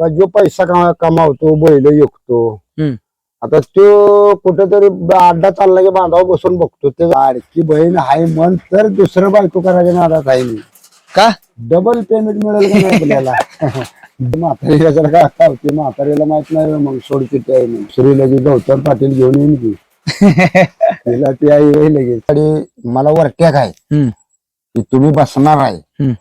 का जो पैसा कमा- कमावतो बैल विकतो हम्म. आता तो कुठेतरी ब- अड्डा चालला की बांधावर बसून बघतो. ते लाडकी बहीण हाय मन तर दुसरं बायको करायच्या नादात आहे मी. का? डबल पेमेंट मिळेल का नाही आपल्याला? म्हातारीला जर का होती? म्हातारीला माहीत नाही मग सोड किती आहे मग. श्री लगेच गौतम पाटील घेऊन येईन की. तिला ती आई होईल लगेच. आणि मला वरट्याक आहे हम्म. की तुम्ही बसणार आहे. हम्म.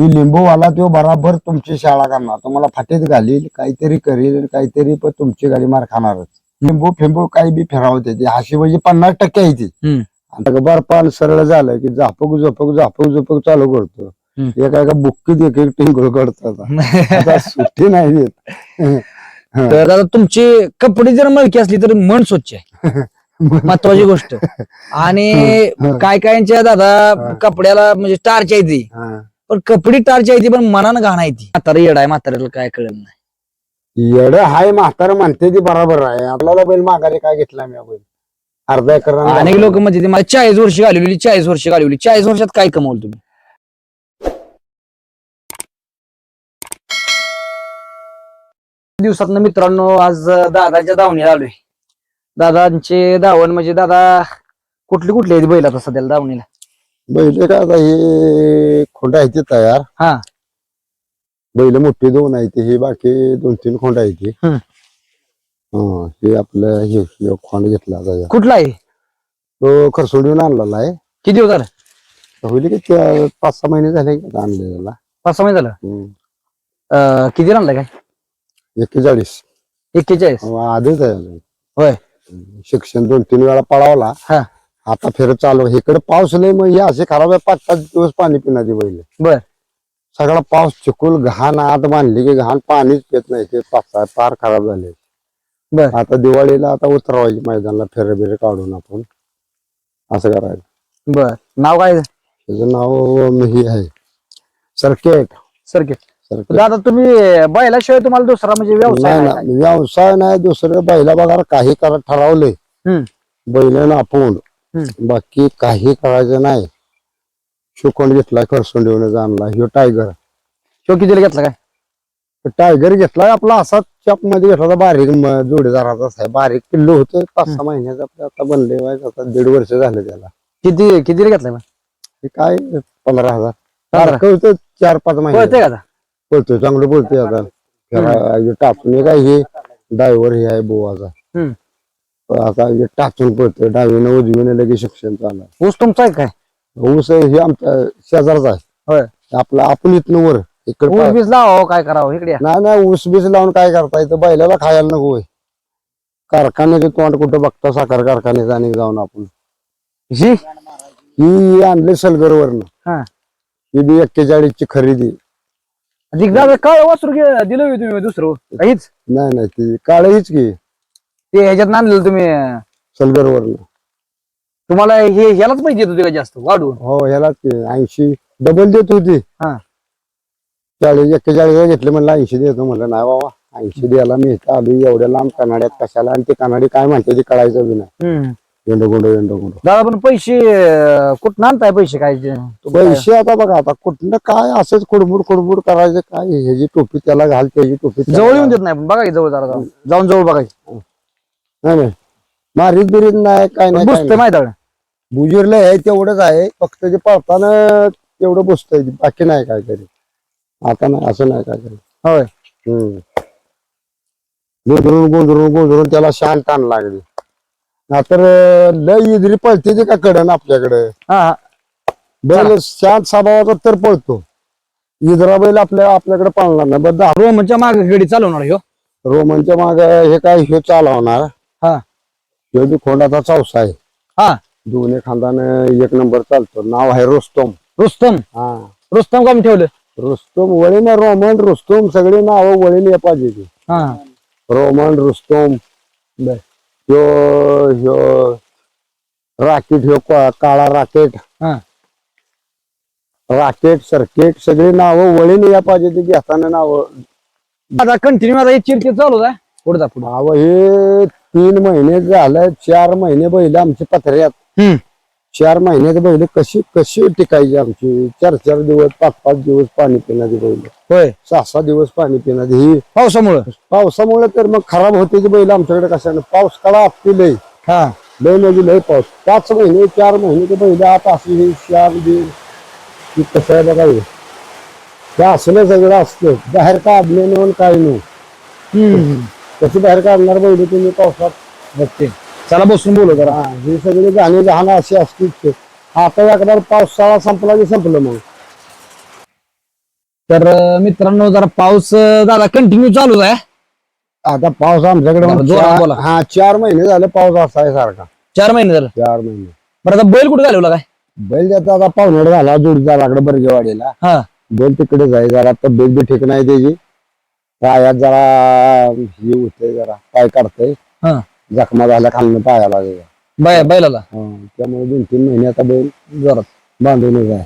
ही लिंबूवाला तो बराबर तुमची शाळा करणार. तुम्हाला फाटीत घालील काहीतरी करील काहीतरी पण तुमची गाडी मार खाणारच. लिंबू फिंबू काही बी फिरावते ती. हाशी म्हणजे पन्नास टक्के आहे ती. आता बरपान सरळ झालं की झापक झोपक झापक झोपक चालू करतो. एका एका बुक्कीत एक एक टिंगळ करतो आता. आता सुट्टी नाही देत. तर आता तुमची कपडे जर मळकी असली तर मन स्वच्छ आहे. महत्वाची गोष्ट. आणि. काय कायच्या दादा कपड्याला म्हणजे टार्च आहे ती. पण कपडी टार्च आहे ती पण मनानं घाण आहे ती. म्हातारा येड आहे म्हाताऱ्याला काय कळलं नाही. येड हाय म्हातारा म्हणते ती बरोबर आहे. आपल्याला बैल माघारी काय घेतला मी बैल? अर्धा एकर अनेक लोक म्हणजे मला चाळीस वर्ष घालवली चाळीस वर्ष घालवली. चाळीस वर्षात काय कमवलं तुम्ही? दिवसात मित्रांनो आज दादाच्या दावणीला आलोय. दादांचे दावण म्हणजे दादा कुठली कुठली आहेत बैल आता सध्याला दावणीला बैल काय आता हे खोंड आहे ते तयार. हा. बैल मोठी दोन आहे ते हे बाकी दोन तीन खोंड आहे ते. हम्म. हा, हे आपलं हे हे खोंड घेतला आता या. कुठला आहे? तो खरसोडून आणलेला आहे. किती दिवस झालं? होईल की त्या पाच सहा महिने झाले की आणलेला. पाच सहा महिने झालं? हम्म. अं, किती आणलं काय? एक्केचाळीस. एक्केचाळीस. आधीच आहे. होय. शिक्षण दोन तीन वेळा पळावला. हा. आता फिरत चालू इकडे पाऊस नाही मग हे असे खराब आहे पाच पाच दिवस पाणी पिणार बैल बर. सगळा पाऊस चिकूल घाण आत बांधली की घाण पाणीच पित नाही. ते पाच फार खराब झाले. बर. आता दिवाळीला आता उतरवायची मैदानाला फेरे बिरे काढून आपण असं करायचं. बर. नाव काय त्याचं नाव हे आहे. सर्किट. सर्किट. दादा तुम्ही बैलाशिवाय तुम्हाला दुसरा म्हणजे व्यवसाय नाही व्यवसाय नाही दुसरं बैला बघा काही करा ठरवले. बैल आपण. बाकी काही करायचं नाही. शुकोंड घेतला खरसून देऊन आणला. ह्यो टायगर तो कितीला घेतला काय? टायगर घेतला आपला असाच चपमध्ये घेतला होता बारीक म- जोडीदाराचाच आहे बारीक किल्लो होतं. पाच सहा महिन्याचा आपलं आता बनले आता दीड वर्ष झालं त्याला. किती कितीला घेतलाय मग? हे काय पंधरा हजार. पंधरा? होतं चार पाच महिने. कळतंय का आता? बोलतोय चांगलं बोलतोय आता. त्याला हे हे काय हे ड्रायव्हर हे आहे बोवाचा. हम्म. आता हे टाचून पळतोय डावीनं उजवीनं लगेच शिक्षण चालू ऊस तुमचा आहे काय? ऊस हे आमच्या शेजारचा आहे. होय. आपला आपण इथनं वर इकडे ऊस बीस लावा काय करावं इकडे या. नाही नाही ऊस बीस लावून काय करता येतं बैलाला खायला नको होय. कारखान्याचे तोंड कुठं बघता साखर कारखान्याचं आणि जाऊन आपण. ही? ही आणली सलगरवरनं. हा. ही बी एक्केचाळीस ची खरेदी दादा काय वासरू घे- दिलं होय तुम्ही दुसरं. काहीच? नाही नाही ती काळीच की ते ह्याच्यात आणलेलं तुम्ही सलगरवरनं. तुम्हाला हे ह्यालाच पाहिजे होते का जास्त वाढवून? हो ह्याला ऐंशी डबल देत होती. हा. चाळीस एक्केचाळीस घेतले म्हणलं ऐंशी देतो म्हणलं नाही बाबा ऐंशी द्यायला मी इथं आलो एवढ्या लांब कनाड्यात कशाला? आणि ते कनाडी काय म्हणते ते कळायचं बी नाही. हम्म. दादा पण पैसे अं, कुठं आणताय पैसे काय जे? पैसे आता बघा आता कुठलं काय असंच कुडबुड कुडबुड करायचं काय ह्याची टोपी त्याला घाल त्याची टोपी त्याला जवळ. येऊन देत नाही पण बघा की जवळ जरा जाऊन. जाऊन जवळ बघायचं नाही नाही. मारीत बिरीत नाही काय नाही काय बुजतंय माहिती आहे. का? बुजुर्ले तेवढंच आहे. फक्त ते पळताना तेवढं बसतंय बाकी नाही काय तरी आता नाही असं नाही काय तरी होय. हम्म. गोंधळून गोंधळून गोंधळून त्याला शान ताण लागली. नाहीतर लय इदरी पळते ते का कडन आपल्याकडे? हा हा. बैल शांत स्वभावाचा तर पळतो. इदरा बैल आपल्या आपल्याकडे पळणार नाही. बरं रोमनच्या मागे गडी चालवणार ह्यो रोमनच्या माग हे काय हे चालवणार. हा. हे बी खोंडाचा चौसा आहे. हा. दोन्ही खांदाने एक नंबर चालतो. नाव आहे रोस्तोम. रुस्तम. हा. रुस्तम काम ठेवलं? रुस्तोम वळीन रोमन रुस्तोम सगळी नाव वळीन या पाहिजे ती हा. रोमन रुस्तोम बर ह्यो ह्यो राकेट ह्यो का- काळा राकेट. हा. राकेट सर्किट सगळी नावं वळीन या पाहिजे ती घेताना नावं. आता कंटिन्यू आता चिरचिर चालू आहे पुढे जा पुढे नाव हे तीन महिने झालं चार महिने बैल आमच्या पत्र्यात. हम्म. चार महिन्यात बैल कशी कशी टिकायची आमची? चार चार दिवस पाच पाच दिवस पाणी पिणारी बैल. होय. सहा सहा दिवस पाणी पिणारी ही पावसामुळं? पावसामुळे तर मग खराब होते ती बैल आमच्याकडे कशाने? पाऊस काळा असते लय. हा. लय म्हणजे लय पाऊस. पाच महिने चार महिने ते बैल आत असली चार दिन कसं आहे बघा हे. ते असलं सगळं असतं. बाहेर काढणे नेऊन काय नाही. हम्म. कशी बाहेर काढणार बैल तुम्ही पावसात बघते. चला बसून बोलू जरा. हा, हे सगळे गाणी लहान अशी असतील आता एकदा पावसाळा संपला की संपलं मग. तर अं, मित्रांनो जरा पाऊस अं, दादा कंटिन्यू चालू आहे. आता पाऊस आमच्याकडे बरं, मग जोरात चार- बोला. हा चार महिने झाले पाऊस असा आहे सारखा. चार महिने झालं. चार महिने. बरं आता बैल कुठे घालवला काय? बैल त्याचा आता पाहुण्याड झाला जोडीदाराकडे बर्गेवाडीला. हा. बैल तिकडे जाय जरा तब्येत बी ठीक नाही त्याची. पायात जरा हे होतंय जरा पाय काढतंय. हा. जखमा झाल्या खालनं पायाला त्याच्या. बाय बैलाला? हा, त्यामुळे दोन तीन महिने आता बैल जोरात बांधूनच आहे.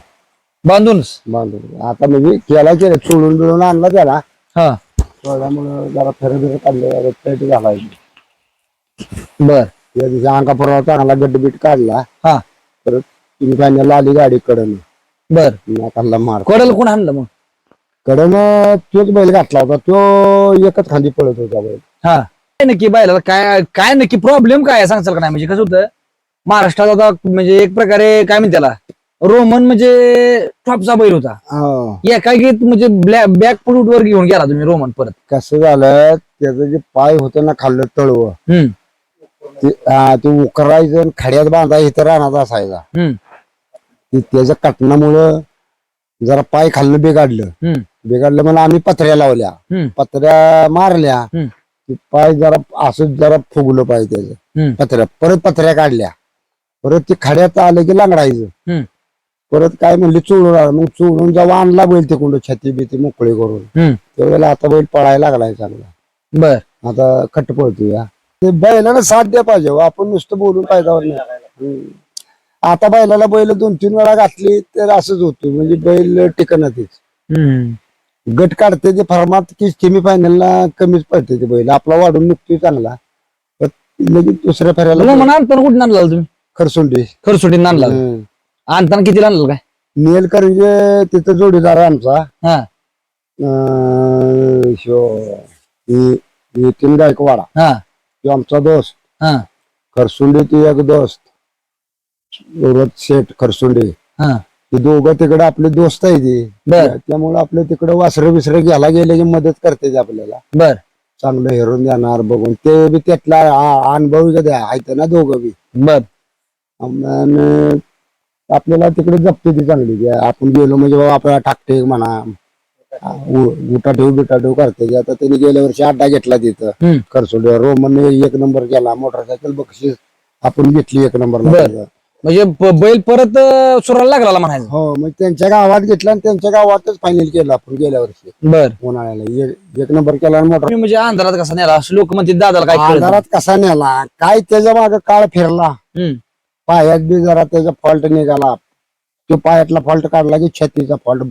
बांधूनच? बांधून आता म्हणजे केला केलं चोळून बिळून आणला त्याला. हा. चोळल्यामुळं जरा फेरं बिरं काढलं जरा पेट झाला बर. या दिवशी अंगापुराला चांगला गड्डबीट काढला. हा. परत तुम्ही पाण्याला आली गाडी कडन बर नाकाला मार कोडाला कोण आणलं मग? कडन तोच बैल घातला होता तो एकच खांदी पळत होता बैल. हा. काय नक्की बैलाला काय काय नक्की प्रॉब्लेम काय आहे? सांगचाल का नाही? म्हणजे कसं होतं महाराष्ट्रात आता म्हणजे एक प्रकारे काय म्हणते त्याला रोमन म्हणजे टॉपचा बैल होता. हो. एकाएकी म्हणजे बॅक फुट वर घेऊन गेला तुम्ही रोमन परत. कसं झालं त्याचं जे पाय होतं ना खाल्लं तळव हम्म. ते हा, ते उकरायचं आणि खड्यात बांधायचं इथं राहणार असायचा. हम्म. ते त्याच्या कटणामुळं जरा पाय खाल्लं बिघडलं. हम्म. बिघडलं म्हणून आम्ही पत्र्या लावल्या. हम्म. पत्र्या मारल्या. हम्म. पाय जरा असं जरा फुगलं पाय त्याचं. हम्म. पत्र्या. परत पत्र्या काढल्या. परत ते खड्यात आलं की लांगडायचं. परत काय म्हणले चोळून आलं. मग चोळून जेव्हा आणला बैल ते कुंड छाती बिती मोकळी करून. हम्म. त्यावेळेला आता बैल पळायला लागलाय चांगला. बर. आता खट्ट पळतो या ते बैलाला साथ द्या पाहिजे हो. आपण नुसतं बोलून फायदा नाही. हम्म. आता बैलाला बैल दोन तीन वेळा घातली तर असंच होतं. म्हणजे बैल टिकणार हम्म. गट काढते ते फॉर्मात की सेमी फायनलला कमीच पडते ते बैल. आपला वाढून निघतोय चांगला. पण लगेच दुसऱ्या फेऱ्याला रोमन आणताना कुठून आणला तुम्ही? खरसुंडी. खरसुटीन आणला. आणताना कितीला आणलं काय? नेल करंजे तिथं जोडीदार आहे आमचा. हा. अं, ह्यो नि- नितीन गायकवाडा हा. तो आमचा दोस्त. हा. खरसुंडी ती एक दोस्त. शेठ खरसुंडी. हा. ते दोघं तिकडे आपले दोस्त आहे ते. बर. त्यामुळे आपले तिकडे वासरे बिसरे घ्यायला गेले की मदत करते ते आपल्याला. बर. चांगलं हेरून देणार बघून. ते बी त्यातला आ- अनुभवी कधी आहेत ना दोघं बी. बर. अन आपल्याला तिकडे जपते ती चांगली. आपण गेलो म्हणजे बाबा आपल्याला टाकते म्हणा. उठा ठेव बिटा ठेव करते आता त्यांनी गेल्या वर्षी अड्डा घेतला तिथं. खरसोडी रोमनने एक नंबर केला. मोटरसायकल बक्षीस आपण घेतली एक नंबरला बर. म्हणजे ब- बैल परत अं, सुराला लागला म्हणायचं. हो मग त्यांच्या गावात घेतला आणि त्यांच्या गावातच फायनल केलं आपण गेल्या वर्षी. बर. उन्हाळ्याला. एक- एक नंबर केला आणि तुम्ही म्हणजे अंधारात कसा नेला? असं लोक म्हणते दादाला काय कळत. आजारात कसा नेला? काय त्याच्यामागे काळ फिरला? हम्म. पायात बी जरा त्याचा फॉल्ट निघाला. तो पायातला फॉल्ट काढला की छातीचा फॉल्ट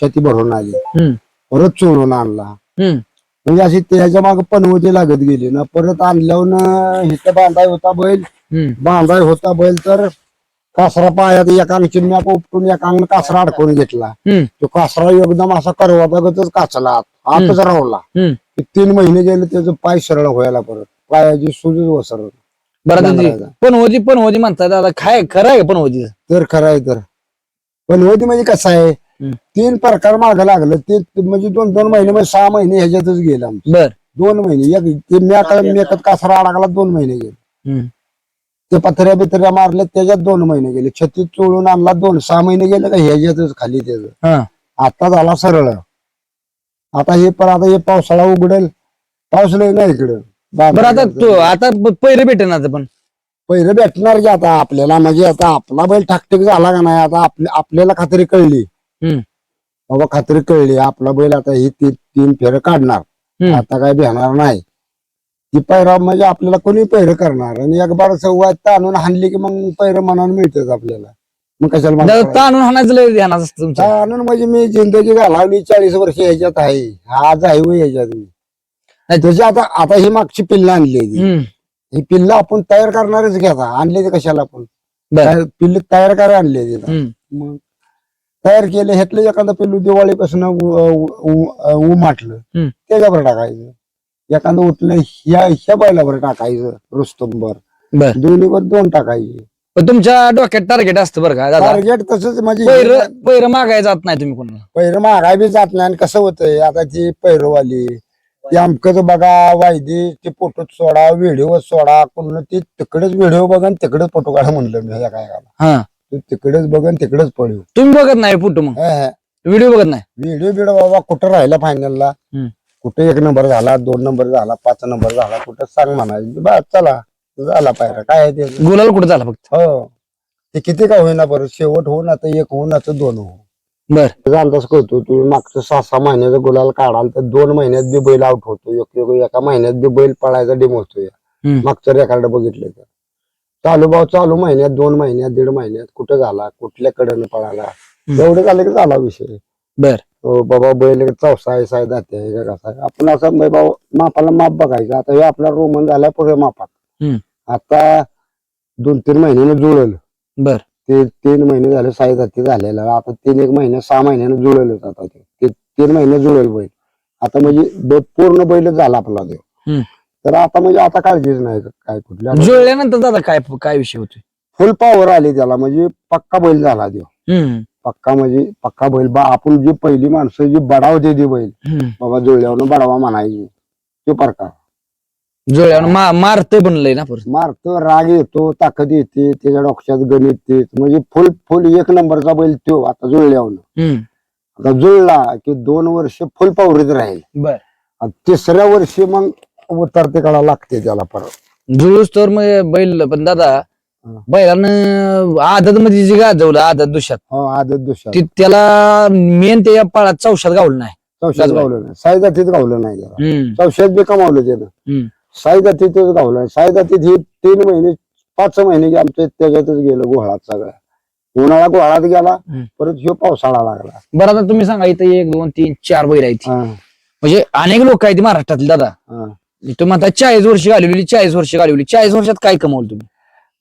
छाती भरून आली. हम्म. परत चोरून आणला. हम्म. म्हणजे अशी त्याच्यामागे पनवती लागत गेली ना. परत आणल्यावर हिथं बांधाय होता बैल. हम्म. बांधाय होता बैल तर कासरा पायात एकाने चिमण्याक उपटून एकाने कासरा अडकून घेतला. तो कासरा एकदम असा करवागतच काचला. आत. आतच रावला. ते तीन महिने गेले त्याचं पाय सरळ व्हायला परत. पायाची सुजच वसरत बरं आता पण होती पण होती म्हणतात दादा काय खरं आहे पण होती तर खरं आहे तर. पण होती म्हणजे कसं आहे. तीन प्रकार मागं लागलं. ते म्हणजे दोन दोन महिने म्हणजे सहा महिने ह्याच्यातच गेलं बर. दोन महिने. एक मेकत कासरा अडकला दोन महिने गेले. ते पत्र्या बित्र्या मारले त्याच्यात दोन महिने गेले. छत्तीस चोळून आणला दोन सहा महिने गेले का? ह्याच्यातच खाली त्याचं. हा. आता झाला सरळ. आता हे पण आता हे पावसाळा उघडेल. पाऊस नाही इकडं. बरं आता तो आता पैरे भेटेन आता पण. पहिलं भेटणार की आता आपल्याला? म्हणजे आता आपला बैल ठाकटीक झाला का नाही? आता आपल्या आपल्याला खात्री कळली. हम्म. बाबा खात्री कळली. आपला बैल आता ही ती तीन फेरं काढणार. हम्म. आता काय भेटणार नाही. ती पैरा म्हणजे आपल्याला कोणी पैर करणार आणि एक बार सव्वा ताणून हाणली की मग पैर मनानं मिळतेच आपल्याला मग कशाला? ताणून हाणायचं लय असतं ताणून म्हणजे मी जिंदगी घालावली चाळीस वर्ष ह्याच्यात आहे आज आहे हो ह्याच्यात मी नाही. त्याची आता आता ही मागची पिल्ल आणली आहे ती. हम्म ही पिल्ल आपण तयार करणारच घ्या आता आणले ते कशाला आपण बर काय पिल्ले तयार करायला आणले तिला हम्म. मग तयार केले ह्यातलं एखादं पिल्लू दिवाळीपासून उमाटलं हम्म. त्याच्यावर टाकायचं एखादं उठलं ह्या ह्या बैलावर टाकायचं रुस्तमवर बर. दोन्हीवर दोन टाकायचे. पण तुमच्या डोक्यात टार्गेट असतं बरं का दादा? टार्गेट तसंच म्हणजे पैर पैर मागाय जात नाही तुम्ही कोणाला. पैर महागाय बी जात नाही आणि कसं होतंय आता ती पैरवाली ती अमकच बघा वायदी ते फोटो सोडा व्हिडिओ सोडा कोण ती तिकडेच व्हिडिओ बघा आणि तिकडेच फोटो काढा म्हणलं मी ह्या काय हा. तू तिकडेच बघ आणि तिकडेच पळू तुम्ही बघत नाही फोटो मग? व्हिडिओ बघत नाही? व्हिडिओ बिडिओ बाबा कुठं राहिला फायनलला हम्म. कुठे एक नंबर झाला दोन नंबर झाला पाच नंबर झाला कुठं सांग म्हणायचं बा चला झाला पायरा. काय आहे ते? गुलाल कुठे झाला फक्त? हो. ते किती का होईना बरं? शेवट होऊन आता एक होऊन आता दोन हो बर. अंदाज करतो तुम्ही. मागचं सहा सहा महिन्याचा गुलाल काढाल तर दोन महिन्यात बी बैल आउट होतो. एक- एक- एका महिन्यात बी बैल पळायचा डिम होतो हम्म. मागचं रेकॉर्ड बघितलं तर. चालू भाव चालू महिन्यात दोन महिन्यात दीड महिन्यात कुठं झाला? कुठल्या कडेनं पळाला? एवढं झालं की झाला विषय. बर. हो बाबा बैल चौसा आहे साय जाते आहे का कसा आहे. आपण असं बाबा मापाला माप बघायचं. आता हे आपला रोमन झालाय पुढे मापात. हम्म. आता दोन तीन महिन्याने जुळल. बर. ते तीन महिने झाले साई जाती झालेला. आता तीन एक महिने सहा महिन्याने जुळलच आता ते. ते तीन महिने जुळेल बैल. आता म्हणजे ब- पूर्ण बैल झाला आपला देव हम्म. तर आता म्हणजे आता काळजीच नाही काय कुठल्या जुळल्यानंतर दादा काय काय विषय होतोय? फुल पॉवर आली त्याला. म्हणजे पक्का बैल झाला देव हम्म. पक्का म्हणजे पक्का बैल बा आपण जी पहिली माणसं जी बडाव देते बैल. बाबा जुळल्यावर बडावा म्हणायची. तो प्रकार. जुळल्यावर मा मारतोय बनलंय ना परत मारतो राग येतो ताकद येते त्याच्या डोक्यात गणित येत म्हणजे फुल फुल एक नंबरचा बैल तो आता जुळल्यावर हम्म. आता जुळला की दोन वर्ष फुल पावरीत राहील. बर. आणि तिसऱ्या वर्षी मग उतरते काढा लागते त्याला परत. जुळूस तर मग बैल पण दादा. बैलानं आदत मध्ये जे गाजवलं आदत दुष्यात. हो आदत दुसऱ्या ती त्याला मेन त्याच्या पाळात चौशात गावलं नाही. चौशात गाजवाय. गावलं नाही. साई जातीत गावलं नाही त्याला. हम्म. चौशात बी कमावलं त्यानं. हम्म. साई जातीतच गावलं नाही. साई जातीत ही तीन महिने पाच महिने जे आमचे त्याच्यातच गेलं गोहळात सगळ्या उन्हाळा गोहळात गेला हम्म. परत ह्यो पावसाळा लागला. बरं आता तुम्ही सांगा इथं एक दोन तीन चार बैल आहेत हा, म्हणजे अनेक लोक आहेत दादा दादा. हा. तुम्ही म्हणता चाळीस वर्ष घालवली चाळीस वर्ष घालवली. चाळीस वर्षात काय कमावलं तुम्ही?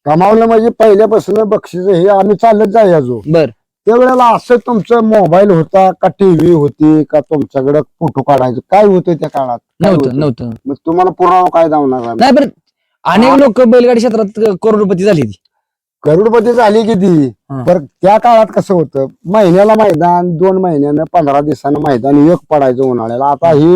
कमावलं म्हणजे पहिल्यापासून बक्षीस हे आम्ही चालत जायचो बर. त्यावेळेला असं तुमचं मोबाईल होता का टीव्ही होती का तुमच्याकडे फोटो काढायचं? काय होतं त्या काळात? काय नव्हतं होतं? नव्हतं. मग तुम्हाला पुरावा काय आम्ही? नाही बरं. अनेक लोक बैलगाडी क्षेत्रात करोडपती झाली ती. करोडपती झाली किती हा. तर त्या काळात कसं होतं? महिन्याला मैदान दोन महिन्यानं पंधरा दिवसानं मैदान एक पडायचं उन्हाळ्याला. आता ही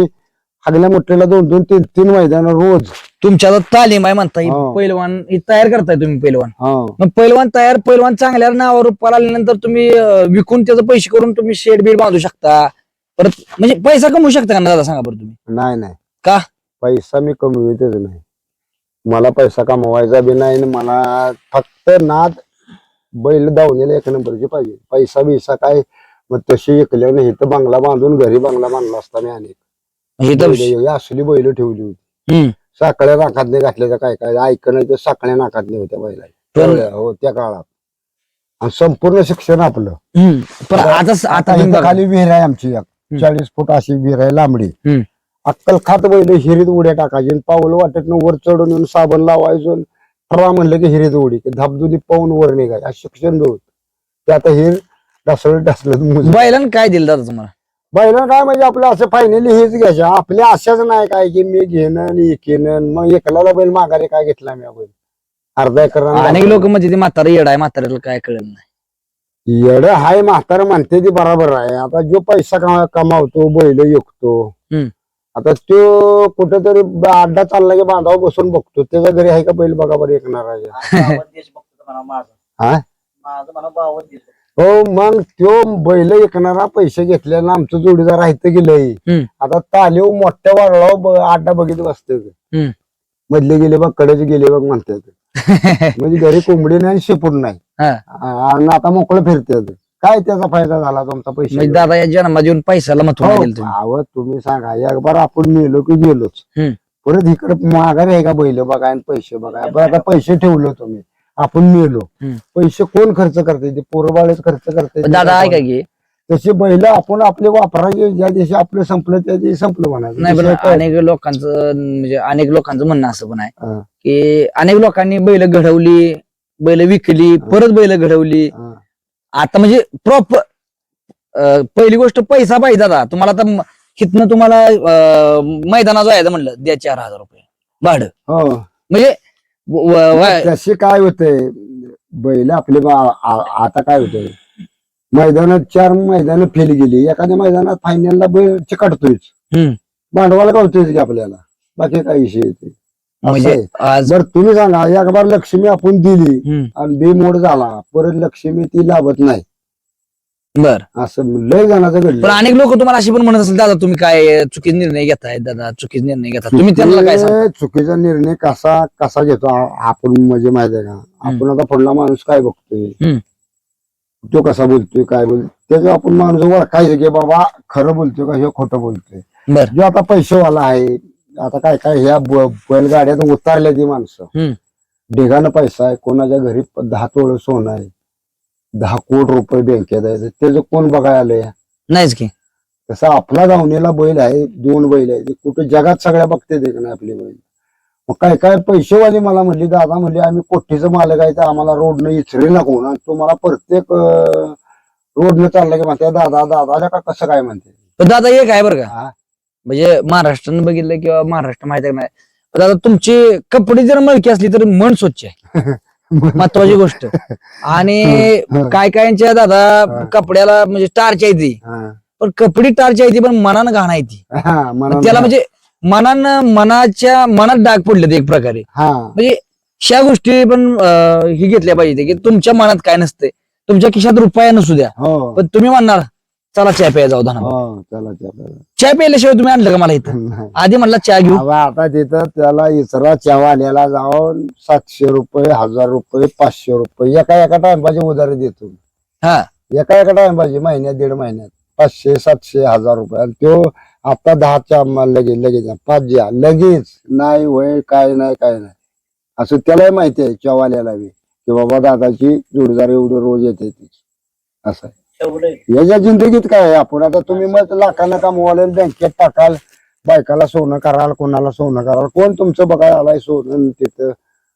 हगल्या मोठ्याला दोन दोन तीन तीन मैदान रोज तुमच्या आता तालीम आहे म्हणता ही. हो. पैलवान ही तयार करताय तुम्ही पैलवान. हा. मग पैलवान तयार पैलवान चांगल्या नावावर रुपाला आल्यानंतर तुम्ही अं, विकून त्याचे पैसे करून तुम्ही शेड बीड बांधू शकता. परत म्हणजे पैसा कमवू शकता का ना दादा? सांगा बरं तुम्ही. नाही नाही. का? पैसा मी कमवितच नाही. मला पैसा कमवायचा बी नाही आणि मला फक्त नाद बैल दावणीला एक नंबरची पाहिजे. पैसा बिसा काय? मग तशी ऐकल्याने इथं बंगला बांधून घरी बंगला बांधला असता मी तर ही असली बैल ठेवली होती. हम्म. साखळ्या नाकातले घातल्याचं काय काय ऐकणं ते साखळ्या नाकातले होत्या बैला पण- हो त्या काळात. आणि संपूर्ण शिक्षण आपलं. हम्म. पण आता आता आता तुम्ही इथं बघा. खाली विहीर आहे आमची एक चाळीस फूट अशी विहीर आहे लांबडी. हम्म. अक्कल खात बैल हिरीत उड्या टाकायची आणि पाऊल वाटत वर चढून येऊन साबण लावायचं ठरवा म्हणलं की हिरीत उडी की धापधुनी पाहून वर निघाय असं शिक्षण देऊ ते आता हिर ढासळत ढासळत बैलानं काय दिलं दादा तुम्हाला? बैला काय म्हणजे आपलं असं फायनली हेच घ्यायचं. आपल्या आशाच नाही काय की मी घेणं आणि एकेनं मग एकला बैल माघारी काय घेतला मी बैल? अर्धा एकर अनेक लोक म्हणजे ते म्हातारा येड आहे म्हाताऱ्याला काय कळलं नाही. येड हाय म्हातारा म्हणते ती बरोबर आहे. आता जो पैसा कमा- कमावतो बैल विकतो. हम्म. आता तो कुठेतरी अड्डा चालला की बांधावर बसून बघतो. त्याच्या घरी आहे का बैल बघा बरं एकणार आहे बावन देश बघतो म्हणा माझं. हा? माझं म्हणा बावन देश हो मग तो बैल एकणारा पैसे घेतल्यानं आमचं जोडीदार आहे तर गेलंय. हम्म. आता तालीव मोठ्या वाढला अड्डा बघित बसते हम्म. मधले गेले बघ कडेच गेले बघ म्हणतात म्हणजे घरी कोंबडी नाही आणि शेपूट नाही. हा. आ- आणि आता मोकळं फिरते काय त्याचा फायदा झाला तुमचा पैसे म्हणजे दादा या जन्मात येऊन पैशाला महत्त्व दिलं तुम्ही अहो तुम्ही सांगा एक बार आपण मेलो की गेलोच. हम्म. परत इकडे माघारी आहे का बैल बघा आणि पैसे बघा बरं आता पैसे ठेवलो तुम्ही. आपण हम्म. पैसे कोण खर्च करते ते पोरबाळेच खर्च करते दादा ऐका की. तसे बैल आपण आपले वापरायचे ज्या दिवशी आपलं संपलं त्या दिवशी संपलं नाही पण? अनेक लोकांचं म्हणजे अनेक लोकांचं म्हणणं असं पण आहे हा. की अनेक लोकांनी बैल घडवली बैल विकली परत बैल घडवली. हा. आता म्हणजे प्रॉपर पहिली गोष्ट पैसा पाहिजे दादा. तुम्हाला आता म- हिथनं तुम्हाला अं, मैदानात जायचं म्हणलं द्या चार हजार रुपये. भाडं. हो. म्हणजे व- व- व- तशी काय होतंय बैल आपले बा- आ- आता काय होतंय मैदानात चार मैदान फेल गेली. एखाद्या मैदानात फायनलला बैल चिकटतोयच. हम्म. भांडवाला कळतोयच की आपल्याला. बाकी काय विषय येते म्हणजे आज जर तुम्ही सांगा एक बार लक्ष्मी आपण दिली हम्म, आणि बे मोड झाला. परत लक्ष्मी ती लाभत नाही. बर. असं लय जणांचं पण घडलं अनेक लोक तुम्हाला अशी पण म्हणत असेल दादा तुम्ही काय चुकीचे निर्णय घेताय? दादा चुकीचे निर्णय घेता तुम्ही त्यांना काय चुकीचा निर्णय कसा कसा घेतो? आ- आपण म्हणजे माहिती आहे का? आपण आता पुढला माणूस काय बघतोय? हम्म. तो कसा बोलतोय काय बोलतोय त्याच्या आपण माणूस ओळखायचं की बाबा खरं बोलतोय का? हे खोटं बोलतोय. बर. जो आता पैसेवाला आहे आता काय काय ह्या ब- बैलगाड्यात उतारल्या ती माणसं. हम्म. ढेगानं पैसा आहे कोणाच्या घरी प- दहा तोळ सोनं आहे. दहा कोटी रुपये बँकेत आहे त्याचं कोण बघायला आलंय? नाहीच की. तसं आपला धावणीला बैल आहे दोन बैल आहे ते कुठे जगात सगळ्या बघते ते का नाही आपले बैल. मग काय काय पैसेवाली मला म्हणली दादा म्हणले आम्ही कोठीचं मालक आहे तर आम्हाला रोडनं इचरे नको आणि तुम्हाला प्रत्येक रोडनं चाललं की म्हणते दादा दादा का कसं काय म्हणते? पण दादा एक आहे बरं का. हा. म्हणजे महाराष्ट्रानं बघितलं किंवा महाराष्ट्र माहिती नाही. दादा तुमची कपडे जर मळकी असली तर मन स्वच्छ आहे. महत्वाची गोष्ट. आणि. काय कायच्या दादा. कपड्याला म्हणजे टार्च आहे ती. पण कपडी टार्च आहे ती पण मनानं घाण आहे ती. हा, त्याला म्हणजे मनानं मनाच्या मनात डाग पडले एक प्रकारे. म्हणजे ह्या गोष्टी पण ही घेतल्या पाहिजे की तुमच्या मनात काय नसते तुमच्या खिशात रुपया नसू द्या. हो. पण तुम्ही म्हणणार चला चहा प्यायला जाऊ धना हो चला चला चहा प्यायल्याशिवाय तुम्ही आणलं का मला इथं? नाही. आधी म्हणला चहा घेऊ. आता तिथं त्याला इसरा चवाल्याला जाऊन सातशे रुपये हजार रुपये पाचशे रुपये एका एका टाइमपाची उधारी देतो. हा. एका एका टाइमपाची महिन्यात दीड महिन्यात. पाचशे सातशे हजार रुपये. आणि तो आता दहाच्या आम्हाला लगेच लगेच पाच द्या. लगेच. नाही वय काय नाही काय नाही. असं त्यालाही माहिती आहे चवाल्याला बी. की बाबा दादाची जोडीदार एवढी रोज येते ती. असं आहे. याच्या जिंदगीत काय आहे? आपण आता तुम्ही मग लाखांना कमवाले बँकेत टाकाल बायकाला सोनं कराल कोणाला सोनं कराल कोण तुमचं बघायला आलाय सोनं तिथं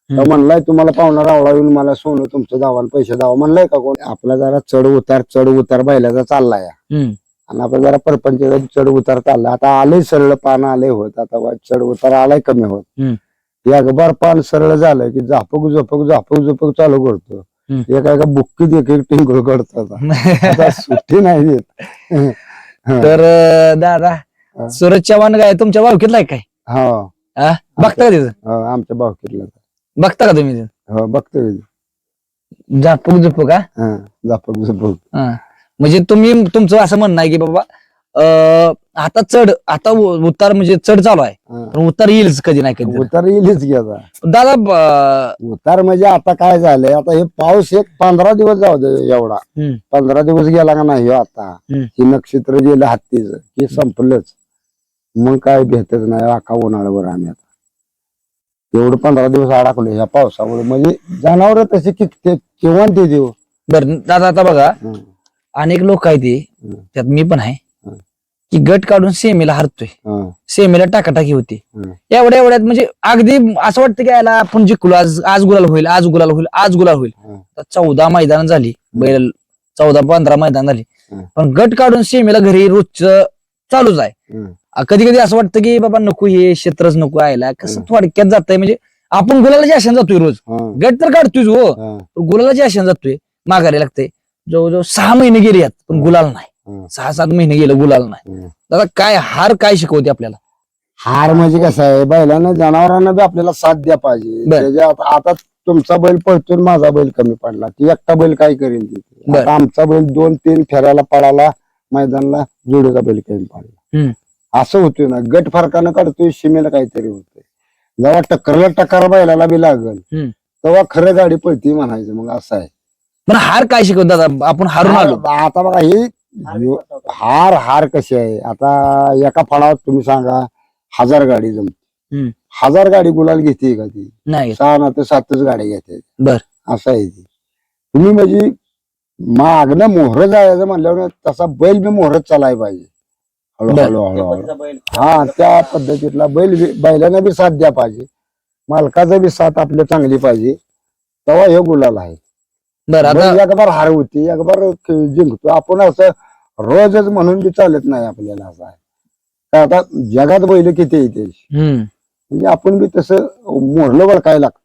तर म्हणलाय तुम्हाला पाहुणा रावळा येऊन मला सोनं तुमचं दावा पैसे दावा म्हणलाय का कोण आपला जरा चढ उतार चढ उतार बैलाचा चाललाय. आणि आपण जरा परपंच चढ उतार चाललाय आता आलंय सरळ पान आलंय होत आता वा चढ उतार आलाय कमी होत हम्म. अखबार पान सरळ झालं की झापक झोपक झापक झोपक चालू करतो. एका एका बुक्कीत एक एक टिंगळ करतो आता आता सुट्टी नाही देत. तर दादा. सूरज चव्हाण काय तुमच्या भावकीतला आहे काय? हो. हा? बघता का तिथं? हो, आमच्या भावकीतला. बघता का तुम्ही? हो बघतोय झापूक झुपूक का हा झापक झोपक. म्हणजे तुम्ही तुमचं असं म्हणणं आहे की बाबा आता चढ आता उ- उतार म्हणजे चढ चालू आहे हा. पण उतार येईलच कधी नाही कधी उतार येईलच की आता दादा ब- उतार म्हणजे आता काय झालंय आता हे पाऊस एक पंधरा दिवस जाऊ दे एवढा हम्म. पंधरा दिवस गेला का नाही ह्यो आता हम्म. हे नक्षत्र गेलं हत्तीच हे संपलंच मग काय भेटत नाही आका उन्हाळ्यावर आम्ही आता एवढं पंधरा दिवस अडकलो ह्या पावसामुळे म्हणजे जनावर तसे की ते केव्हा ते देऊ बरं दादा आता बघा हं. अनेक लोक आहेत ते हं. त्यात मी पण आहे हं. की गट काढून सेमीला हरतोय हं. सेमीला टाकाटाकी होती. एवढ्या एवढ्यात म्हणजे अगदी असं वाटतं की याला आपण जिंकलो आज आज गुलाल होईल आज गुलाल होईल आज गुलाल होईल हं. आता चौदा मैदान झाली बैल चौदा पंधरा मैदान झाली. पण गट काढून सेमीला घरी रोजच चालूच आहे. कधी कधी असं वाटतं की बाबा नको हे क्षेत्रच नको यायला कसं. थोडक्यात जातंय म्हणजे आपण गुलालाच्या आशाने जातोय रोज हं. गट तर काढतोय हो हं. पण गुलालाच्या आशाने जातोय माघारी लागते जवळजवळ सहा महिने गेले यात पण गुलाल नाही. सहा सात महिने गेले गुलाल नाही. दादा काय हार काय शिकवते आपल्याला? हार म्हणजे कसं आहे बैलांना जनावरांना बी आपल्याला साथ द्या पाहिजे. बर. त्याच्या आता आता तुमचा बैल पळतोय आणि माझा बैल कमी पडला. ती एकटा बैल काय करेल बर. आता आमचा बैल दोन तीन फेऱ्याला पळाला मैदानला जोडीचा बैल कमी पडला. असं होतोय ना गट फरकानं काढतोय सीमेला काहीतरी होतंय. जेव्हा टक्करला टक्कर बैलाला बी लागल. हम्म. तेव्हा खरं गाडी पळती म्हणायचं मग असं आहे. पण हार काय शिकवत दादा? आपण हारून आलो. हार- आता बघा ही हार हार कशी आहे? आता एका फळावर तुम्ही सांगा हजार गाडी जमते. हम्म. हजार गाडी गुलाल घेते का ती? नाही. सहा ना तर सातच गाड्या घेते. बर. असं आहे ती. तुम्ही म्हणजे मागणं मोहर जायचं म्हणल्यावर तसा बैल बी मोहरच चालाय पाहिजे. हळू बर. हळू हळू हळू पद्धतीचा बैल. हा त्या पद्धतीतला बैल बी- बैलांना बी साथ द्या पाहिजे. मालकाचा बी साथ आपल्या चांगली पाहिजे. तेव्हा हे गुलाल आहे. बरं आता मग एक बार हार होती एक बार ख- जिंकतो. आपण असं रोजच म्हणून बी चालत नाही आपल्याला असं आहे. तर आता जगात बैल किती येते हम्म. म्हणजे आपण बी तसं मोडलं बरं काय लागतं.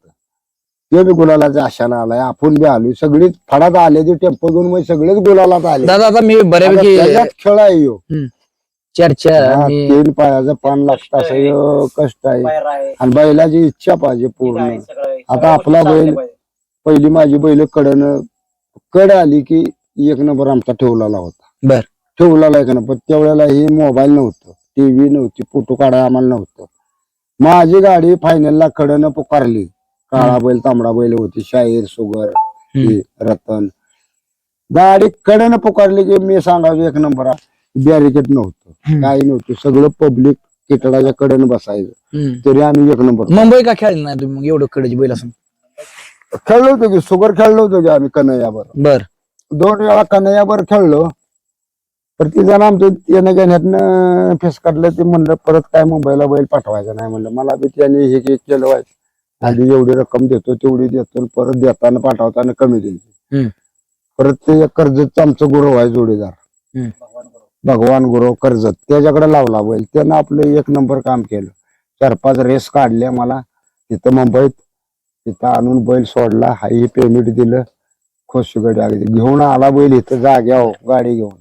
ते बी गुलालाच्या आशाला आलाय आपण बी आलोय. सगळीच फडात आले ते टेम्पो घेऊन मग सगळेच गुलालात आले. दादा आता मी आता बऱ्यापैकी त्याच्यात खेळ आहे ह्यो. चर्चा हा, मी तीन पायाचं पान लागतं असं ह्यो कष्ट आहे. आणि बैलाची इच्छा पाहिजे पूर्ण. आता आपला बैल- पहिली माझी बैल कडन कड आली की एक नंबर आमचा ठेवलेला होता. बर. ठेवलेला एक नंबर. त्यावेळेला हे मोबाईल नव्हतं. टीव्ही नव्हती फोटो काढायला आम्हाला नव्हतं. माझी गाडी फायनलला कडनं पुकारली. काळा बैल तांबडा बैल होती शाहीर सुगर रतन. गाडी कडनं पुकारली की मी सांगायचो एक नंबर बॅरिकेड नव्हतं. काही नव्हतं. सगळं पब्लिक किटडाच्या कडनं बसायचं. तरी आम्ही एक नंबर. मुंबई का खेळली नाही तुम्ही एवढं कडेची बैल असून? खेळलो होतो की सुगर खेळलो होतो की आम्ही कन्हैयावर. बर. दोन वेळा कन्हैयावर खेळलो. तर ती जण आमचं येण्या घेण्यातनं फेस काढलं ते म्हणलं परत काय मुंबईला बैल पाठवायचं नाही म्हणलं. मला बी त्याने हे हे केलं व्हायचं आधी एवढी रक्कम देतो तेवढी देतो परत देताना पाठवताना कमी द्यायची. परत ते कर्जतचं आमचं गुरु आहे जोडीदार. भगवान गुरु कर्जत. त्याच्याकडे लावला बैल. त्यानं आपलं एक नंबर काम केलं. चार पाच रेस काढल्या मला. तिथं मुंबईत तिथं आणून बैल सोडला. हाही पेमेंट दिलं. खुशगडी अगदी घेऊन आला बैल इथं जाग्या हो गाडी घेऊन.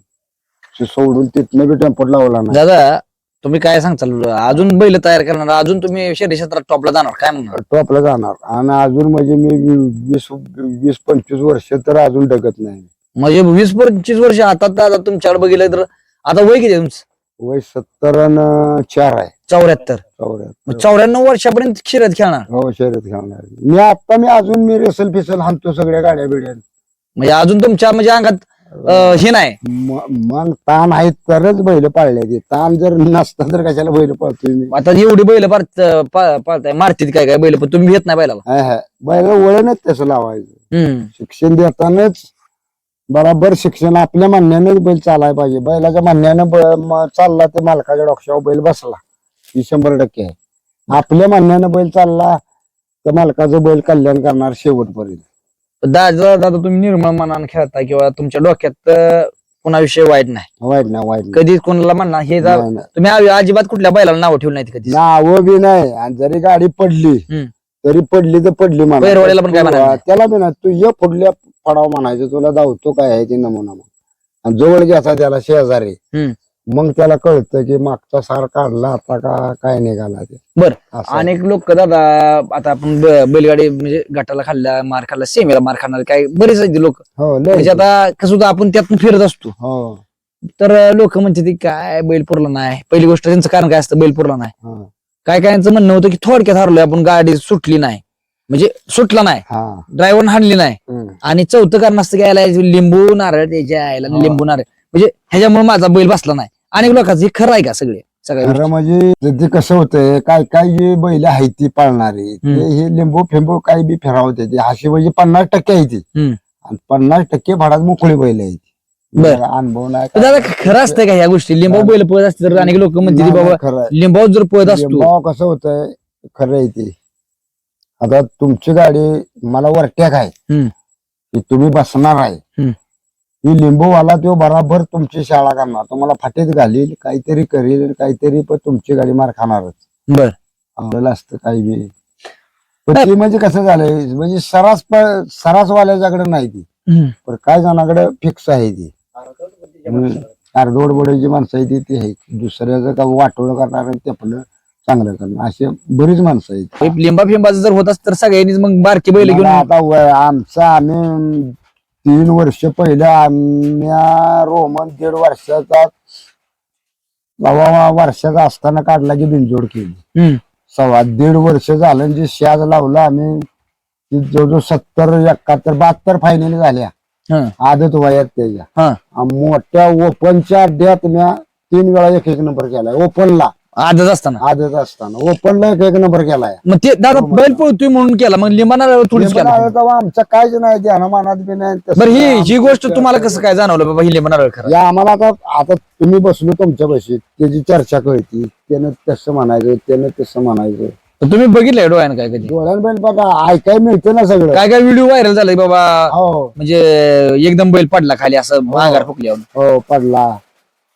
ते सोडून तिथनं बी टेम्पोट लावला नाही. दादा तुम्ही काय सांगताल? अजून बैल तयार करणार अजून तुम्ही शहरी क्षेत्रात टॉपला जाणार काय म्हणणार? टॉपला जाणार. आणि अजून म्हणजे मी वी- वीस वीस पंचवीस वर्ष तर अजून डगत नाही. म्हणजे वीस पंचवीस वर्ष आता दादा तुमच्याकडे बघितलं तर आता वय किती आहे तुमचं? वय सत्तर आणि चार आहे. चौऱ्याहत्तर. चौऱ्याहत्तर. मग चौऱ्याण्णव वर्षापर्यंत शिरत खेळणार. हो शर्यत खेळणार. मी आता मी अजून मी रेसल फिसल हाणतो सगळ्या गाड्या बिड्या. म्हणजे अजून तुमच्या म्हणजे अंगात अं, हे नाही. मग ताण आहे तरच बैल पाळले ते. ताण जर नसता तर कशाला बैल पाळतोय मी? आता एवढी बैल पाळताय मारतीत काय काय बैल पण तुम्ही घेत नाही बैलाला. बैल वळणच तसं लावायचं. हम्म. शिक्षण देतानाच बराबर शिक्षण आपल्या म्हणण्यानेच बैल चालाय पाहिजे. बैलाच्या म्हणण्यानं ब- म- चालला ते मालकाच्या डोक्यावर बैल बसला. ही शंभर टक्के आहे. आपल्या म्हणण्यानं बैल चालला तर मालकाचं बैल कल्याण करणार शेवटपर्यंत. दादा दादा तुम्ही निर्मळ मनानं खेळता किंवा तुमच्या डोक्यात अं, कोणाविषयी वाईट नाही? वाईट ना वाईट नाही. कधी कोणाला म्हणणार? हे जा- नाही, नाही. तुम्ही अजिबात कुठल्या बैलाला नाव ठेवलं नाही कधी नावं बी नाही. आणि जरी गाडी पडली हम्म. तरी पडली तर पडली म्हणा. पैरवाड्याला पण काय म्हणायचं? नाही. त्याला बी ना तू ये पुढल्या पडाव म्हणायचं तुला धावतो काय आहे ते नमुना मग. आणि जवळ घ्यायचा त्याला शेजारी. हम्म. मग त्याला कळतं की मागचा सार काढला आता का काय निघाला ते. बर. असं. अनेक लोक दादा आता आपण ब- बैलगाडी म्हणजे गटाला खाल्ला मार खाल्ला सेमीला मार खाणार काय बरेच लोक. हो लय. म्हणजे आता कसं होतं आपण त्यातून फिरत असतो. हो. तर लोक म्हणते ती काय बैल पुरला नाही. पहिली गोष्ट त्यांचं कारण काय असतं बैल पुरला नाही. हा. काय कायांचं म्हणणं होतं की थोडक्यात हरलोय आपण गाडी सुटली नाही. म्हणजे सुटला नाही हा ड्रायव्हर हाणली नाही हम्म. आणि चौथं कारण असतं की यायला लिंबू नारळ त्याच्या यायला हा. लिंबू नारळ म्हणजे ह्याच्यामुळे माझा बैल बसला नाही अनेक लोकांचं हे खरं आहे का सगळे सगळ्या गोष्टी? खरं म्हणजे ते कसं होतंय काय काय जे बैल आहेत ती पाळणारी ते हम्म. हे लिंबू फेंबू काही बी फिरावते ते अशी म्हणजे पन्नास टक्के आहे ती हम्म. आणि पन्नास टक्के भाडात मोकळी बैल आहे ती बर. मला अनुभव नाही दादा खरं असतं का ह्या गोष्टी लिंबाव बैल पळत असते तर अनेक लोक म्हणते नाही, बाबा नाही, खरं आहे. लिंबाव जर पळत असतो कसं होतंय खरं आहे ते आता तुमची गाडी मला वरट्याक आहे. की तुम्ही बसणार आहे. ही लिंबूवाला तो बराबर तुमची शाळा करणार. तुम्हाला फाटीत घालील काहीतरी करील काहीतरी पण तुमची गाडी मार खाणारच. बर. आवडलं असतं काही बी. पण ती म्हणजे कसं झालंय? म्हणजे सरास सरासवाल्याच्याकडे नाही ती. पण काय जणाकडे फिक्स आहे ती. बोडायची माणसं. आहे ती ती आहे. दुसऱ्याचं का वाटोळ करणार आणि ते आपलं चांगलं करणार असे बरीच माणसं आहेत. हे लिंबा फिंबाचं जर होत असत तर सगळ्यांनीच मग बारकी बैल घेऊन मला आता आमचं आम्ही तीन वर्ष पहिलं आम्ही रोमन दीड वर्षाचा बाबा वर्षाचा असताना काढला की बिनजोड केली. हम्म. सव्वा दीड वर्ष झालं जे शाज लावलं आम्ही ती जवळजवळ सत्तर एकाहत्तर बहात्तर फायनल झाल्या. हं. आदत वयात त्याच्या. हा. आणि मोठ्या ओपनच्या अड्ड्यात म्या तीन वेळा एक एक नंबर केलाय ओपनला आजच असताना. आदत असताना. ओपनला एक एक नंबर केलाय. मग ते दादा बैल पळतोय म्हणून केला. मग लिंबा नारळ थोडीच केला. आमचं काहीच नाही. ध्यानामानात बी नाही तसं बरं ही काय ही गोष्ट तुम्हाला कसं काय जाणवलं बाबा ही लिंबा नारळ खरं? या आम्हाला आता आता तुम्ही बसलो तुमच्या बशीत त्याची चर्चा कळती त्यानं तसं म्हणायचं त्यानं तसं म्हणायचं. तर तुम्ही बघितलंय डोळ्यानं काय कधी? डोळ्यान बैल बघा ऐकाय मिळतं ना सगळं. काय काय व्हिडिओ व्हायरल झालाय बाबा? हो. म्हणजे एकदम बैल पडला खाली असं माघार फुकल्यावर. हो पडला.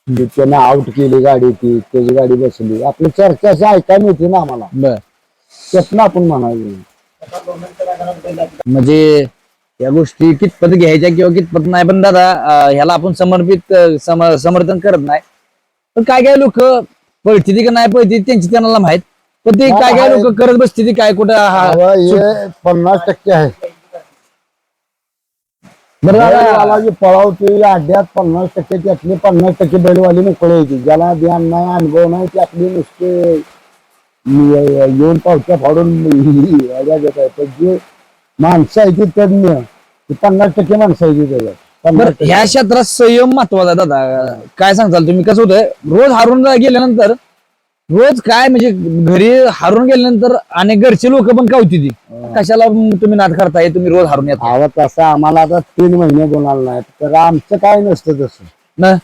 त्यानं आउट केली गाडी ती त्याची गाडी बसली. आपली चर्चा अशी ऐकाय मिळते ना आम्हाला. बर. त्यातनं आपण म्हणायचं. म्हणजे या गोष्टी कितपत घ्यायच्या किंवा कितपत नाही पण दादा अं, ह्याला आपण समर्पित अं, सम- समर्थन करत नाही. पण काय काय लोक पळती का नाही पळती त्यांची त्यांना माहीत. पण ते काय काय लोक करत बसते ती काय कुठं हा- हे पन्नास टक्के आहे. बरं दादा, बैलवाला जी पळावते या अड्ड्यात पन्नास टक्के त्यातले पन्नास टक्के बैलवाली मोकळे येते ज्याला ध्यान नाही अनुभव नाही ते आपले नुसते येऊन पावत्या फाडून अड्या देत आहे. पण जे माणसं आहे ती तज्ञ. ती पन्नास टक्के माणसं आहे ती त्याच्यात. ह्या क्षेत्रात संयम महत्त्वाचा दादा. काय सांगताल तुम्ही? कसं होतंय? रोज हारून गेल्यानंतर रोज काय म्हणजे घरी हारून गेल्यानंतर आणि घरचे लोक पण कावती ती. कशाला तुम्ही नाद करताय? तुम्ही रोज हारून येता. आवा तसं आम्हाला आता तीन महिने बोलायला नाही तर आमचं काय नसतं तसं. न?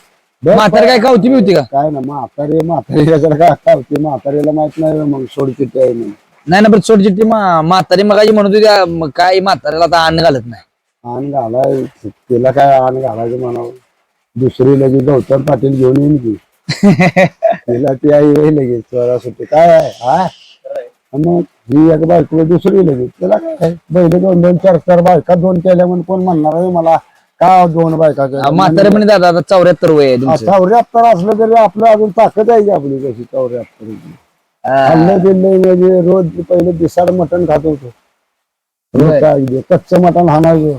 म्हातारी काय कावती होती का? काय ना म्हातारी म्हातारीला जर काय होती म्हातारीला माहीत नाही मग सोडची ते आहे म्हणून. नाही ना पण छोटी चिट्टी म्हातारी मगाची म्हणत होती "आ, मग काय म्हाताऱ्याला आता अन्न घालत नाही. आण घालाय तिला काय आण घालायचं म्हणावं? दुसरी लगेच गौतम पाटील घेऊन येईन की. तिला ती आई येईल लगेच चोरा सुट्टी काय आहे? हा? मग ही एक बायको दुसरी लगेच. त्याला काय? पहिले दोन दोन चार चार बायका दोन केल्या म्हणून कोण म्हणणार आहे मला? का दोन बायका केल्या? आ, म्हातारे म्हणे दादा आता चौऱ्याहत्तर वय आहे तुमचं. चौऱ्याहत्तर असलं तरी आपलं अजून ताकद आहे की आपली कशी चौऱ्याहत्तर आ, खाल्लं दिलं म्हणजे रोज पहिले दिसाड मटण खात होतो. रोज ते कच्चं मटण हाणायचो.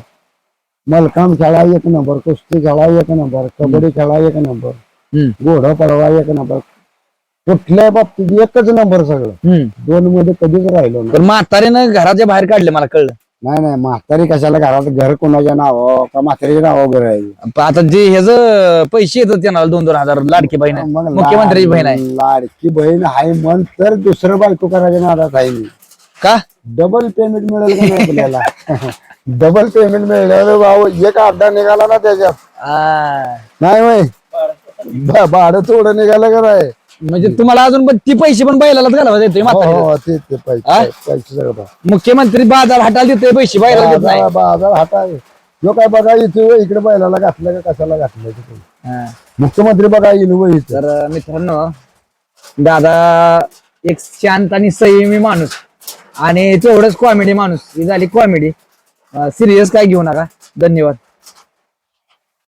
मलकाम खेळा एक नंबर कुस्ती खेळा एक नंबर कबड्डी खेळा एक नंबर. घोडा पळवा एक नंबर. कुठल्या बाबतीत एकच नंबर सगळं. दोन मध्ये कधीच राहिलो नाही. पण म्हातारीनं घराच्या बाहेर काढले मला कळलं. नाही नाही म्हातारी कशाला घरात घर कोणाच्या नावावर का म्हातारीच्या नावावर घर आहे? पण आता जे ह्याच पैसे येतात त्यांना दोन दोन हजार लाडकी बहीण आहे. मग बहीण आहे. लाडकी बहीण आहे म्हण तर दुसरं बायको करायच्या नादात आहे मी. का? डबल पेमेंट मिळेल का नाही आपल्याला? डबल पेमेंट मिळालं. भाऊ एक अर्धा निघाला ना त्याच्यात. आ, नाही होय. ब- भाडं थोडं निघालं का नाही? म्हणजे तुम्हाला अजून पण ती पैसे पण बैलालाच घालावा देतोय हो हो ते ते पैसे? पैसे सगळं. मुख्यमंत्री बाजार हटायला देतोय पैसे बैलाला देत नाही. बाजार बाजार जो काय बघा इथे इकडे बैलाला घातलं का कशाला घातलं हा. मुख्यमंत्री बघा येईल व इथे. तर मित्रांनो दादा एक शांत आणि संयमी माणूस आणि तेवढंच कॉमेडी माणूस. ही झाली कॉमेडी सिरियस काय घेऊ नका. धन्यवाद.